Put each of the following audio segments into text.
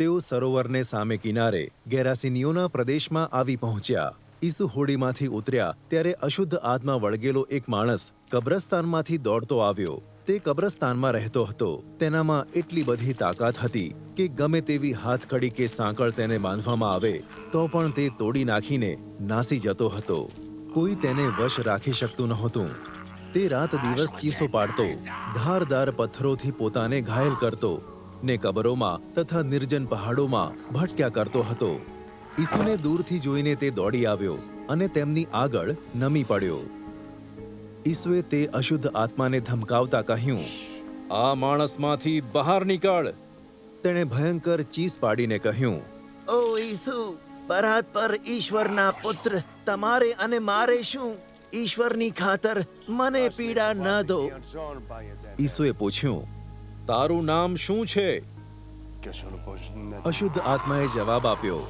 તેઓ સરોવરને સામે કિનારે ગેરાસિનિયોના પ્રદેશમાં આવી પહોંચ્યા. ઈસુ હોડીમાંથી ઉતર્યા ત્યારે અશુદ્ધ આત્મા વળગેલો એક માણસ કબ્રસ્તાનમાંથી દોડતો આવ્યો. તે કબ્રસ્તાનમાં રહેતો હતો. તેનામાં એટલી બધી તાકાત હતી કે ગમે તેવી હાથકડી કે સાંકળ તેને બાંધવામાં આવે, તો પણ તે તોડી નાખીને નાસી જતો હતો. કોઈ તેને વશ રાખી શકતું નહોતું. તે રાત દિવસ ચીસો પાડતો, ધારદાર પથ્થરોથી પોતાને ઘાયલ કરતો. ને કબરોમાં તથા નિર્જન પહાડોમાં ભટક્યા કરતો હતો. ઈસુને દૂરથી જોઈને તે દોડી આવ્યો અને તેમની આગળ નમી પડ્યો. ઈસુએ તે અશુદ્ધ આત્માને ધમકાવતા કહ્યું આ માણસમાંથી બહાર નીકળ. તેણે ભયંકર ચીસ પાડીને કહ્યું ઓ ઈસુ પરાત પર ઈશ્વરના પુત્ર તમારે અને મારે શું? ઈશ્વરની ખાતર મને પીડા ન દો. ઈસુએ પૂછ્યું તારું નામ શું છે? અશુદ્ધ આત્માએ જવાબ આપ્યો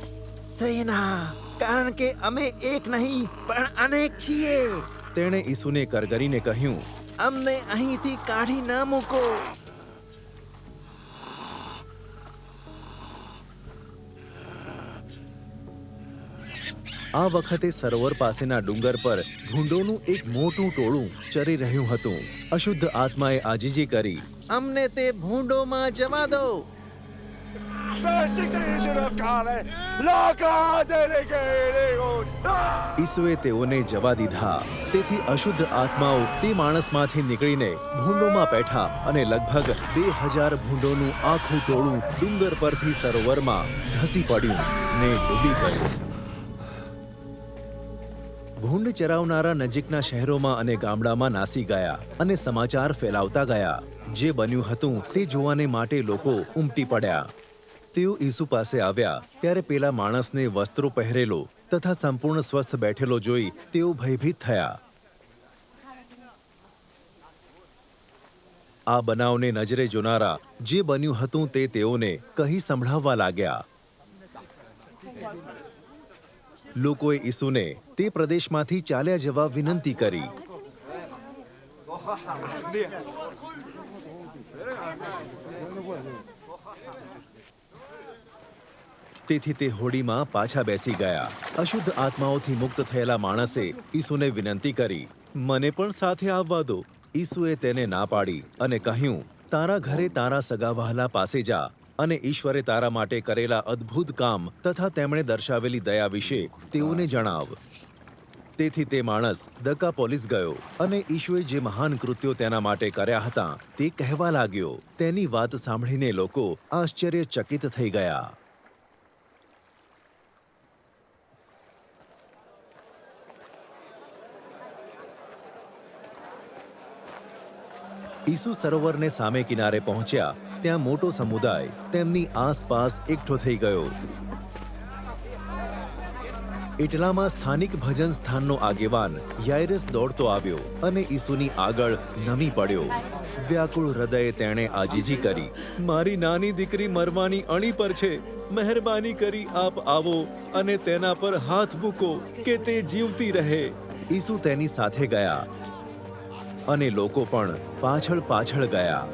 સેના કારણ કે અમે એક નહીં પણ અનેક છીએ. તેણે ઈસુને કરગરીને કહ્યું અમને અહીંથી કાઢી ના મૂકો. આ વખતે સરોવર પાસેના ડુંગર પર ભૂંડોનું એક મોટું ટોળું ચરી રહ્યું હતું. અશુદ્ધ આત્માએ આજીજી કરી અમને તે ભૂંડોમાં જવા દો. ઈસુએ તેઓને જવા દીધા. તેથી અશુદ્ધ આત્માઓ તે માણસમાંથી નીકળીને ભૂંડોમાં બેઠા અને લગભગ બે હજાર ભૂંડોનું આખું ટોળું ડુંગર પરથી સરોવરમાં ધસી પડ્યું ને ડૂબી ગયું. ભૂંડ ચરાવનારા નજીકના શહેરોમાં અને ગામડામાં નાસી ગયા અને સમાચાર ફેલાવતા ગયા. જે બન્યું હતું તે જોવાને માટે લોકો ઉમટી પડ્યા. તેઓ ઈસુ પાસે આવ્યા, ત્યારે પેલા માણસને વસ્ત્રો પહેરેલો તથા સંપૂર્ણ સ્વસ્થ બેઠેલો જોઈ તેઓ ભયભીત થયા. આ બનાવને નજરે જોનારા જે બન્યું હતું તે તેઓને કહી સંભળાવવા લાગ્યા. લોકોએ ઈસુને તે પ્રદેશમાંથી ચાલ્યા જવા વિનંતી કરી. તેથી તે હોડીમાં પાછા બેસી ગયા. અશુદ્ધ આત્માઓથી મુક્ત થયેલા માણસે ઈસુને વિનંતી કરી, મને પણ સાથે આવવા દો. ઈસુએ તેને ના પાડી અને કહ્યું, તારા ઘરે તારા સગાવહાલા પાસે જા. અને ઈશ્વરે તારા માટે કરેલા અદ્ભુત કામ તથા તેમણે દર્શાવેલી દયા વિશે તેઓને જણાવ. તેથી તે માણસ દકા પોલીસ ગયો અને ઈશુએ જે મહાન કૃત્યો તેના માટે કર્યા હતા તે કહેવા લાગ્યો. તેની વાત સાંભળીને લોકો આશ્ચર્યચકિત થઈ ગયા. ઈસુ સરોવરને સામે કિનારે પહોંચ્યા ત્યાં મોટો સમુદાય તેમની આસપાસ એકઠો થઈ ગયો. એટલામાં સ્થાનિક ભજન સ્થાનનો આગેવાન યાયરસ દોડતો આવ્યો અને ઈસુની આગળ નમી પડ્યો. વ્યાકુળ હૃદયે તેણે આજીજી કરી, મારી નાની દીકરી મરવાની અણી પર છે. મહેરબાની કરી આપ આવો અને તેના પર હાથ મૂકો કે તે જીવતી રહે. ઈસુ તેની સાથે ગયા અને લોકો પણ પાછળ પાછળ ગયા.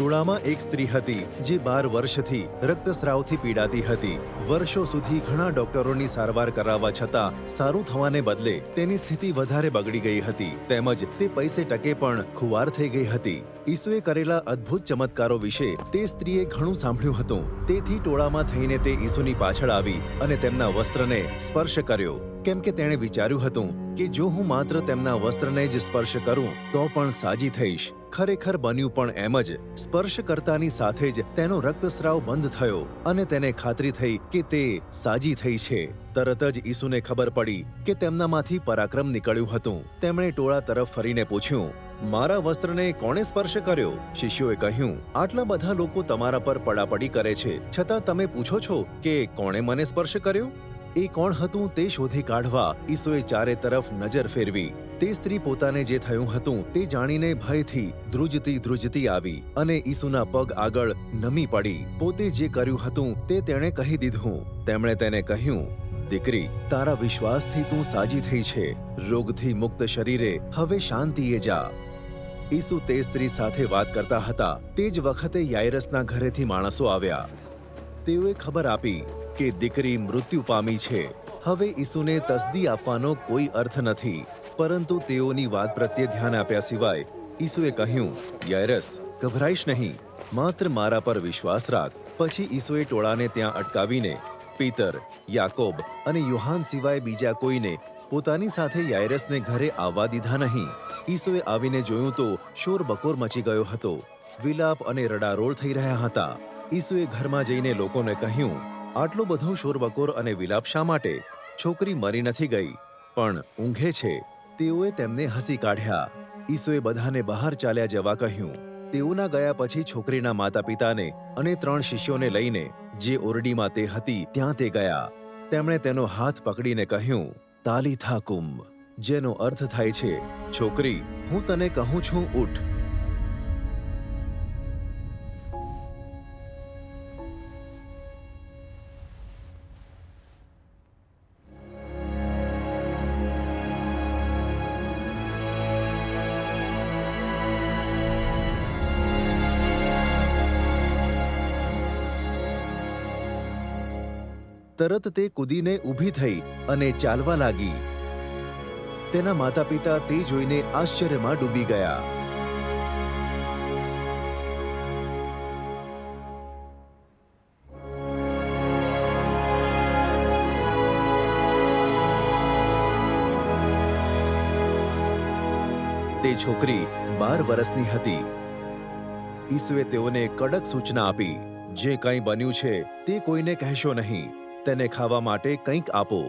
ટોળામાં એક સ્ત્રી હતી, જે બાર વર્ષથી રક્તસ્રાવથી પીડાતી હતી. વર્ષો સુધી ઘણા ડોક્ટરોની સારવાર કરાવવા છતાં સારું થવાને બદલે તેની સ્થિતિ વધારે બગડી ગઈ હતી. તેમજ તે પૈસે ટકે પણ ખુવાર થઈ ગઈ હતી. ઈસુએ કરેલા અદ્ભુત ચમત્કારો વિશે તે સ્ત્રીએ ઘણું સાંભળ્યું હતું. તેથી ટોળામાં થઈને તે ઈસુની પાછળ આવી અને તેમના વસ્ત્રને સ્પર્શ કર્યો. કેમ કે તેણે વિચાર્યું હતું કે જો હું માત્ર તેમના વસ્ત્રને જ સ્પર્શ કરું, તો પણ સાજી થઈશ. ખરેખર બન્યું પણ એમ જ. સ્પર્શ કરતાની સાથે જ તેનો રક્તસ્રાવ બંધ થયો અને તેને ખાતરી થઈ કે તે સાજી થઈ છે. તરત જ ઈસુને ખબર પડી કે તેમનામાંથી પરાક્રમ નીકળ્યું હતું. તેમણે ટોળા તરફ ફરીને પૂછ્યું, મારા વસ્ત્રને કોણે સ્પર્શ કર્યો? શિષ્યોએ કહ્યું, આટલા બધા લોકો તમારા પર પડાપડી કરે છે. છતાં તમે પૂછો છો કે કોણે મને સ્પર્શ કર્યો? એ કોણ હતું તે શોધી કાઢવા ઈસુએ ચારે તરફ નજર ફેરવી. તે સ્ત્રી પોતાને જે થયું હતું તે જાણીને ભયથી ધ્રુજતી ધ્રુજતી આવી અને ઈસુના પગ આગળ નમી પડી. પોતે જે કર્યું હતું તે તેણે કહી દીધું. તેમણે તેને કહ્યું, દીકરી, તારા વિશ્વાસથી તું સાજી થઈ છે. રોગથી મુક્ત શરીરે હવે શાંતિએ જા. ઈસુ તે સ્ત્રી સાથે વાત કરતા હતા. તે જ વખતે યાયરસના ઘરેથી માણસો આવ્યા. તેઓએ ખબર આપી કે દીકરી મૃત્યુ પામી છે. હવે ઈસુને તસદી આપવાનો કોઈ અર્થ નથી, પરંતુ તેઓની વાત પ્રત્યે ધ્યાન આપ્યા સિવાય ઈસુએ કહ્યું યાયરસ ગભરાઈશ નહીં, માત્ર મારા પર વિશ્વાસ રાખ. પછી ઈસુએ ટોળાને ત્યાં અટકાવીને પીતર, યાકોબ અને યુહાન સિવાય બીજા કોઈને પોતાની સાથે યાયરસને ઘરે આવવા દીધા નહીં. ઈસુએ આવીને જોયું તો શોર બકોર મચી ગયો હતો. વિલાપ અને રડારોળ થઈ રહ્યા હતા. ઈસુએ ઘરમાં જઈને લોકોને કહ્યું આટલો બધો શોરબકોર અને વિલાપ શા માટે? છોકરી મરી નથી ગઈ, પણ ઊંઘે છે. તેઓએ તેમને હસી કાઢ્યા. ઈસુએ બધાને બહાર ચાલ્યા જવા કહ્યું. તેઓના ગયા પછી છોકરીના માતા પિતાને અને ત્રણ શિષ્યોને લઈને જે ઓરડીમાં તે હતી ત્યાં તે ગયા. તેમણે તેનો હાથ પકડીને કહ્યું તાલીથા કુંભ. જેનો અર્થ થાય છે, છોકરી, હું તને કહું છું, ઉઠ. તરત તે કૂદીને ઊભી થઈ અને ચાલવા લાગી. તેના માતા પિતા તે જોઈને આશ્ચર્યમાં ડૂબી ગયા. તે છોકરી બાર વર્ષની હતી. ઈસુએ તેઓને કડક સૂચના આપી, જે કંઈ બન્યું છે તે કોઈને કહેશો નહીં. તેને ખાવા માટે કંઈક આપો.